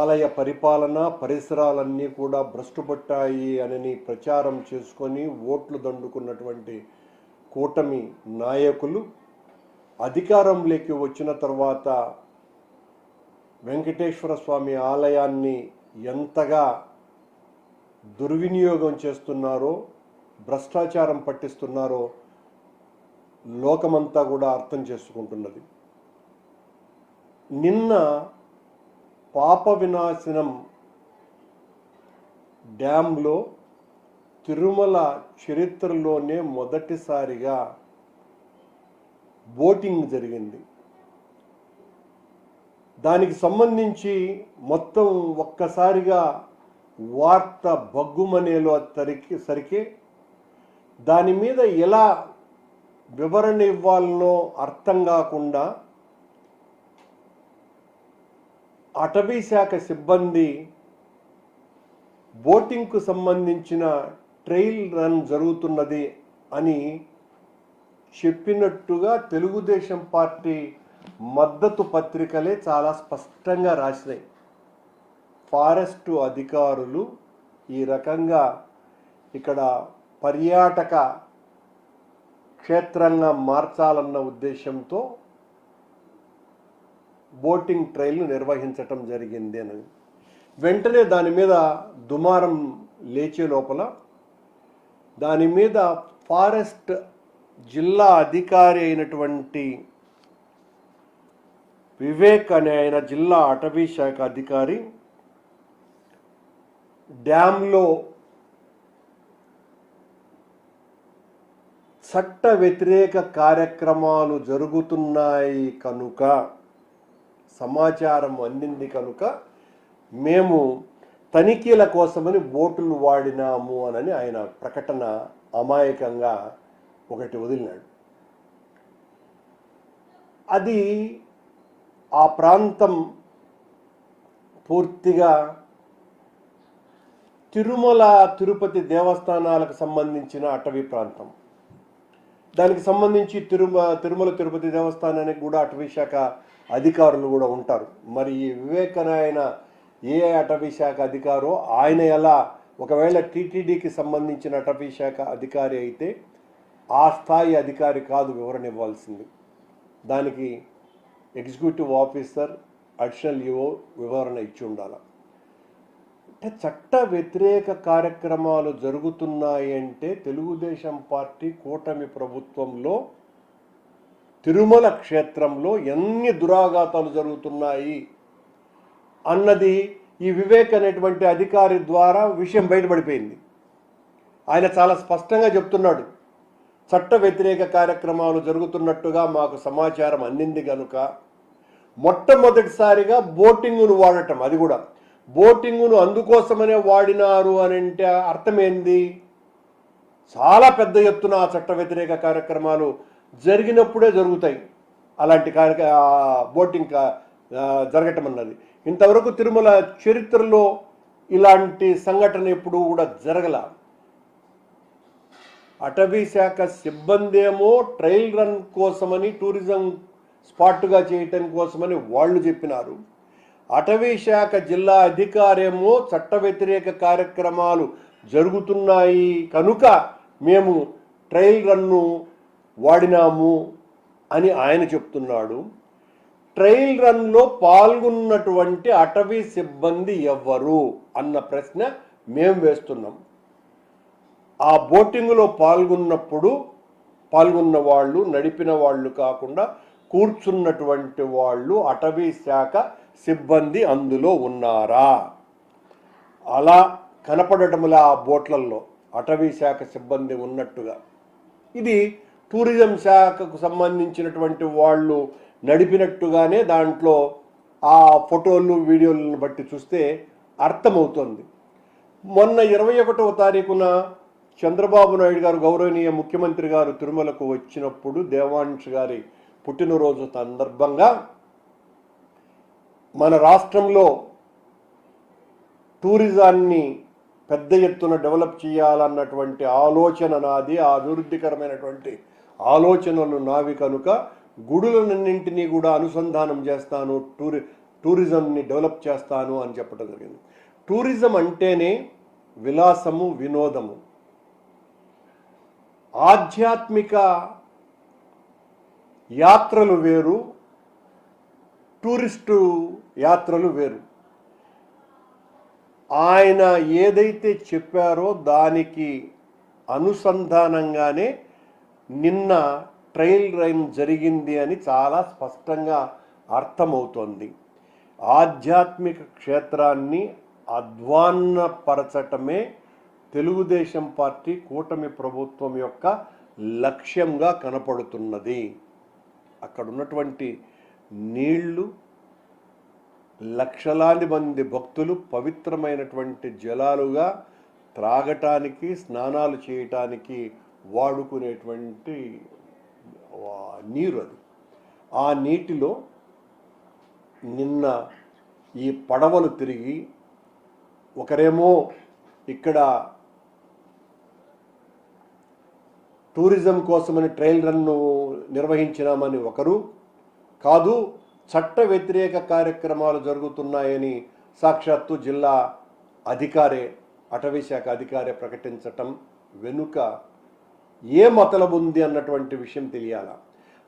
ఆలయ పరిపాలన పరిసరాలన్నీ కూడా భ్రష్టుపట్టాయి అని ప్రచారం చేసుకొని ఓట్లు దండుకున్నటువంటి కూటమి నాయకులు అధికారంలోకి వచ్చిన తర్వాత వెంకటేశ్వర స్వామి ఆలయాన్ని ఎంతగా దుర్వినియోగం చేస్తున్నారో భ్రష్టాచారం పట్టిస్తున్నారో లోకమంతా కూడా అర్థం చేసుకుంటున్నది. నిన్న పాప వినాశనం డ్యాంలో తిరుమల చరిత్రలోనే మొదటిసారిగా బోటింగ్ జరిగింది. దానికి సంబంధించి మొత్తం ఒక్కసారిగా వార్త బగ్గుమనేలో తరికి సరికి దాని మీద ఎలా వివరణ ఇవ్వాలనో అర్థం కాకుండా అటవీ శాఖ సిబ్బంది బోటింగ్కు సంబంధించిన ట్రైల్ రన్ జరుగుతున్నది అని చెప్పినట్టుగా తెలుగుదేశం పార్టీ మద్దతు పత్రికలే చాలా స్పష్టంగా రాసినాయి. ఫారెస్ట్ అధికారులు ఈ రకంగా ఇక్కడ పర్యాటక క్షేత్రంగా మార్చాలన్న ఉద్దేశంతో బోటింగ్ ట్రైల్ను నిర్వహించటం జరిగింది అని. వెంటనే దాని మీద దుమారం లేచే లోపల దాని మీద ఫారెస్ట్ జిల్లా అధికారి అయినటువంటి వివేక్ అనే ఆయన జిల్లా అటవీ శాఖ అధికారి డ్యాంలో చట్ట వ్యతిరేక కార్యక్రమాలు జరుగుతున్నాయి కనుక సమాచారం అందింది కనుక మేము తనిఖీల కోసమని బోటులు వాడినాము అని ఆయన ప్రకటన అమాయకంగా ఒకటి వదిలినాడు. అది ఆ ప్రాంతం పూర్తిగా తిరుమల తిరుపతి దేవస్థానాలకు సంబంధించిన అటవీ ప్రాంతం. దానికి సంబంధించి తిరుమ తిరుమల తిరుపతి దేవస్థానానికి కూడా అటవీ శాఖ అధికారులు కూడా ఉంటారు. మరి ఈ వివేకనాయన ఏ అటవీ శాఖ అధికారో ఆయన ఎలా ఒకవేళ టీటీడీకి సంబంధించిన అటవీ శాఖ అధికారి అయితే ఆ స్థాయి అధికారి కాదు వివరణ ఇవ్వాల్సింది. దానికి ఎగ్జిక్యూటివ్ ఆఫీసర్ అడిషనల్ ఈఓ వివరణ ఇచ్చి ఉండాలి. అంటే చట్ట వ్యతిరేక కార్యక్రమాలు జరుగుతున్నాయి అంటే తెలుగుదేశం పార్టీ కూటమి ప్రభుత్వంలో తిరుమల క్షేత్రంలో ఎన్ని దురాఘాతాలు జరుగుతున్నాయి అన్నది ఈ వివేక్ అనేటువంటి అధికారి ద్వారా విషయం బయటపడిపోయింది. ఆయన చాలా స్పష్టంగా చెప్తున్నాడు. చట్ట వ్యతిరేక కార్యక్రమాలు జరుగుతున్నట్టుగా మాకు సమాచారం అందింది కనుక మొట్టమొదటిసారిగా బోటింగును వాడటం అది కూడా బోటింగును అందుకోసమనే వాడినారు అని అంటే అర్థమేంది? చాలా పెద్ద ఎత్తున ఆ చట్ట వ్యతిరేక కార్యక్రమాలు జరిగినప్పుడే జరుగుతాయి. అలాంటి కార్య బోటింగ్ జరగటం అన్నది. ఇంతవరకు తిరుమల చరిత్రలో ఇలాంటి సంఘటన ఎప్పుడూ కూడా జరగల. అటవీ శాఖ సిబ్బంది ఏమో ట్రయల్ రన్ కోసమని టూరిజం స్పాట్గా చేయటం కోసమని వాళ్ళు చెప్పినారు. అటవీ శాఖ జిల్లా అధికారేమో చట్ట వ్యతిరేక కార్యక్రమాలు జరుగుతున్నాయి. కనుక మేము ట్రయల్ రన్ను వాడినాము అని ఆయన చెప్తున్నాడు. ట్రయల్ రన్లో పాల్గొన్నటువంటి అటవీ సిబ్బంది ఎవ్వరు అన్న ప్రశ్న మేము వేస్తున్నాం. ఆ బోటింగ్లో పాల్గొన్నప్పుడు పాల్గొన్న వాళ్ళు నడిపిన వాళ్ళు కాకుండా కూర్చున్నటువంటి వాళ్ళు అటవీ శాఖ సిబ్బంది అందులో ఉన్నారా? అలా కనపడటంలా ఆ బోట్లలో అటవీ శాఖ సిబ్బంది ఉన్నట్టుగా. ఇది టూరిజం శాఖకు సంబంధించినటువంటి వాళ్ళు నడిపినట్టుగానే దాంట్లో ఆ ఫోటోలు వీడియోలను బట్టి చూస్తే అర్థమవుతుంది. మొన్న ఇరవై ఒకటవ తారీఖున చంద్రబాబు నాయుడు గారు గౌరవనీయ ముఖ్యమంత్రి గారు తిరుమలకు వచ్చినప్పుడు దేవాంశ్ గారి పుట్టినరోజు సందర్భంగా మన రాష్ట్రంలో టూరిజాన్ని పెద్ద ఎత్తున డెవలప్ చేయాలన్నటువంటి ఆలోచన నాది ఆ అభివృద్ధికరమైనటువంటి ఆలోచనలు నావి కనుక గుడులన్నింటినీ కూడా అనుసంధానం చేస్తాను టూరి టూరిజంని డెవలప్ చేస్తాను అని చెప్పడం జరిగింది. టూరిజం అంటేనే విలాసము వినోదము. ఆధ్యాత్మిక యాత్రలు వేరు టూరిస్టు యాత్రలు వేరు. ఆయన ఏదైతే చెప్పారో దానికి అనుసంధానంగానే నిన్న ట్రయల్ రైన్ జరిగింది అని చాలా స్పష్టంగా అర్థమవుతోంది. ఆధ్యాత్మిక క్షేత్రాన్ని అధ్వాన్నపరచటమే తెలుగుదేశం పార్టీ కూటమి ప్రభుత్వం యొక్క లక్ష్యంగా కనపడుతున్నది. అక్కడ ఉన్నటువంటి నీళ్ళు లక్షలాది మంది భక్తులు పవిత్రమైనటువంటి జలాలుగా త్రాగటానికి స్నానాలు చేయటానికి వాడుకునేటువంటి నీరు అది. ఆ నీటిలో నిన్న ఈ పడవలు తిరిగి ఒకరేమో ఇక్కడ టూరిజం కోసమని ట్రయల్ రన్ను నిర్వహించినామని ఒకరు కాదు చట్ట వ్యతిరేక కార్యక్రమాలు జరుగుతున్నాయని సాక్షాత్తు జిల్లా అధికారే అటవీ శాఖ అధికారే ప్రకటించటం వెనుక ఏ మతలబు ఉంది అన్నటువంటి విషయం తెలియాల.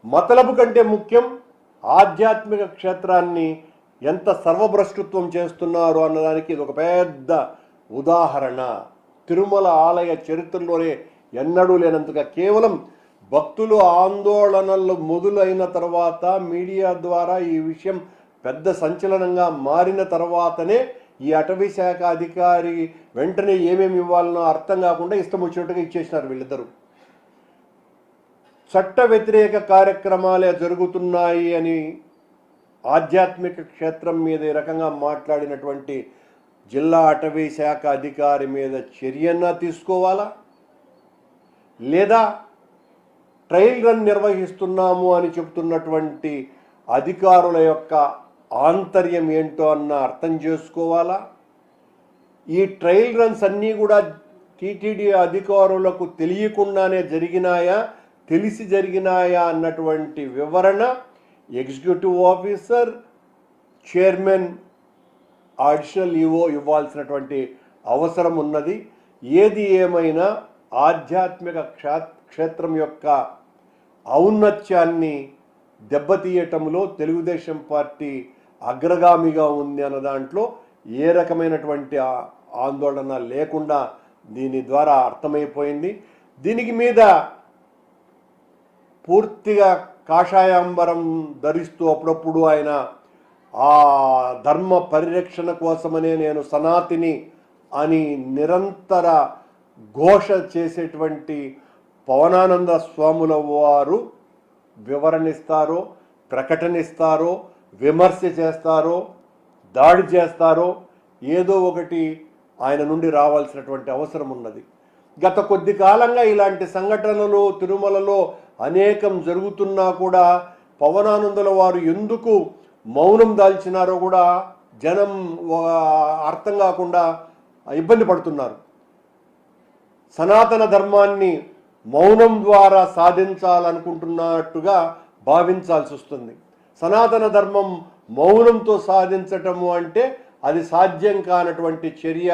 మతలబు కంటే ముఖ్యం ఆధ్యాత్మిక క్షేత్రాన్ని ఎంత సర్వభ్రష్టత్వం చేస్తున్నారు అన్నదానికి ఇది ఒక పెద్ద ఉదాహరణ. తిరుమల ఆలయ చరిత్రలోనే ఎన్నడూ లేనంతగా కేవలం భక్తులు ఆందోళనలు మొదలైన తర్వాత మీడియా ద్వారా ఈ విషయం పెద్ద సంచలనంగా మారిన తర్వాతనే ఈ అటవీ శాఖ అధికారి వెంటనే ఏమేమి ఇవ్వాలనో అర్థం కాకుండా ఇష్టం వచ్చినట్టుగా ఇచ్చేసినారు వీళ్ళిద్దరూ. చట్ట వ్యతిరేక కార్యక్రమాలే జరుగుతున్నాయి అని ఆధ్యాత్మిక క్షేత్రం మీద ఈ రకంగా మాట్లాడినటువంటి జిల్లా అటవీ శాఖ అధికారి మీద చర్యన్నా తీసుకోవాలా? లేదా ట్రయల్ రన్ నిర్వహిస్తున్నాము అని చెబుతున్నటువంటి అధికారుల యొక్క ఆంతర్యం ఏంటో అన్న అర్థం చేసుకోవాలా? ఈ ట్రయల్ రన్స్ అన్నీ కూడా టీటీడీ అధికారులకు తెలియకుండానే జరిగినాయా? తెలిసి జరిగినాయా అన్నటువంటి వివరణ executive officer chairman additional EO ఇవ్వాల్సినటువంటి అవసరం ఉన్నది. ఏది ఏమైనా ఆధ్యాత్మిక క్షా క్షేత్రం యొక్క ఔన్నత్యాన్ని దెబ్బతీయటంలో తెలుగుదేశం పార్టీ అగ్రగామిగా ఉంది అన్న దాంట్లో ఏ రకమైనటువంటి ఆందోళన లేకుండా దీని ద్వారా అర్థమైపోయింది. దీనికి మీద పూర్తిగా కాషాయాంబరం ధరిస్తూ అప్పుడప్పుడు ఆయన ఆ ధర్మ పరిరక్షణ కోసమనే నేను సనాతిని అని నిరంతర ఘోష చేసేటువంటి పవనానంద స్వాముల వారు వివరణిస్తారో ప్రకటనిస్తారో విమర్శ చేస్తారో దాడి చేస్తారో ఏదో ఒకటి ఆయన నుండి రావాల్సినటువంటి అవసరం ఉన్నది. గత కొద్ది కాలంగా ఇలాంటి సంఘటనలు తిరుమలలో అనేకం జరుగుతున్నా కూడా పవనానందుల వారు ఎందుకు మౌనం దాల్చినారో కూడా జనం అర్థం కాకుండా ఇబ్బంది పడుతున్నారు. సనాతన ధర్మాన్ని మౌనం ద్వారా సాధించాలనుకుంటున్నట్టుగా భావించాల్సి వస్తుంది. సనాతన ధర్మం మౌనంతో సాధించటము అంటే అది సాధ్యం కానటువంటి చర్య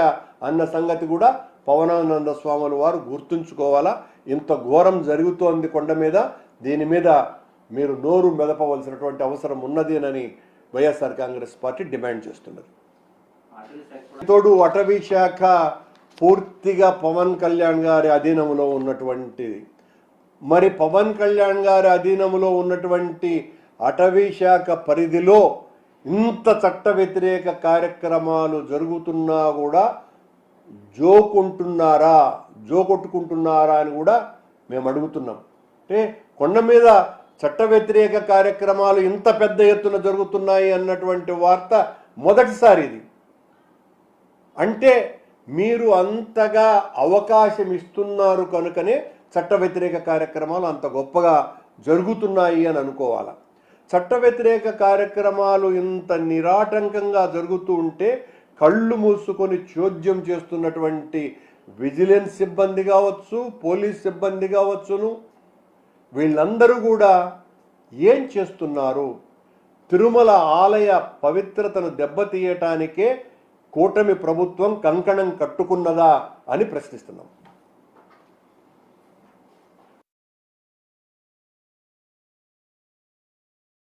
అన్న సంగతి కూడా పవనానంద స్వాముల వారు గుర్తుంచుకోవాలా? ఇంత ఘోరం జరుగుతోంది కొండ మీద దీని మీద మీరు నోరు మెదపవలసినటువంటి అవసరం ఉన్నదేనని వైఎస్ఆర్ కాంగ్రెస్ పార్టీ డిమాండ్ చేస్తున్నది. తోడు అటవీ శాఖ పూర్తిగా పవన్ కళ్యాణ్ గారి అధీనంలో ఉన్నటువంటిది మరి పవన్ కళ్యాణ్ గారి అధీనంలో ఉన్నటువంటి అటవీ శాఖ పరిధిలో ఇంత చట్ట వ్యతిరేక కార్యక్రమాలు జరుగుతున్నా కూడా జోకుంటున్నారా? జోగొట్టుకుంటున్నారా అని కూడా మేము అడుగుతున్నాం. అంటే కొండ మీద చట్ట వ్యతిరేక కార్యక్రమాలు ఇంత పెద్ద ఎత్తున జరుగుతున్నాయి అన్నటువంటి వార్త మొదటిసారి ఇది. అంటే మీరు అంతగా అవకాశం ఇస్తున్నారు కనుకనే చట్ట వ్యతిరేక కార్యక్రమాలు అంత గొప్పగా జరుగుతున్నాయి అని అనుకోవాలా? చట్ట వ్యతిరేక కార్యక్రమాలు ఇంత నిరాటంకంగా జరుగుతూ ఉంటే కళ్ళు మూసుకొని చోద్యం చేస్తున్నటువంటి విజిలెన్స్ సిబ్బంది కావచ్చు పోలీస్ సిబ్బంది కావచ్చును. వీళ్ళందరూ కూడా ఏం చేస్తున్నారు? తిరుమల ఆలయ పవిత్రతను దెబ్బతీయటానికే కూటమి ప్రభుత్వం కంకణం కట్టుకున్నదా అని ప్రశ్నిస్తున్నాం.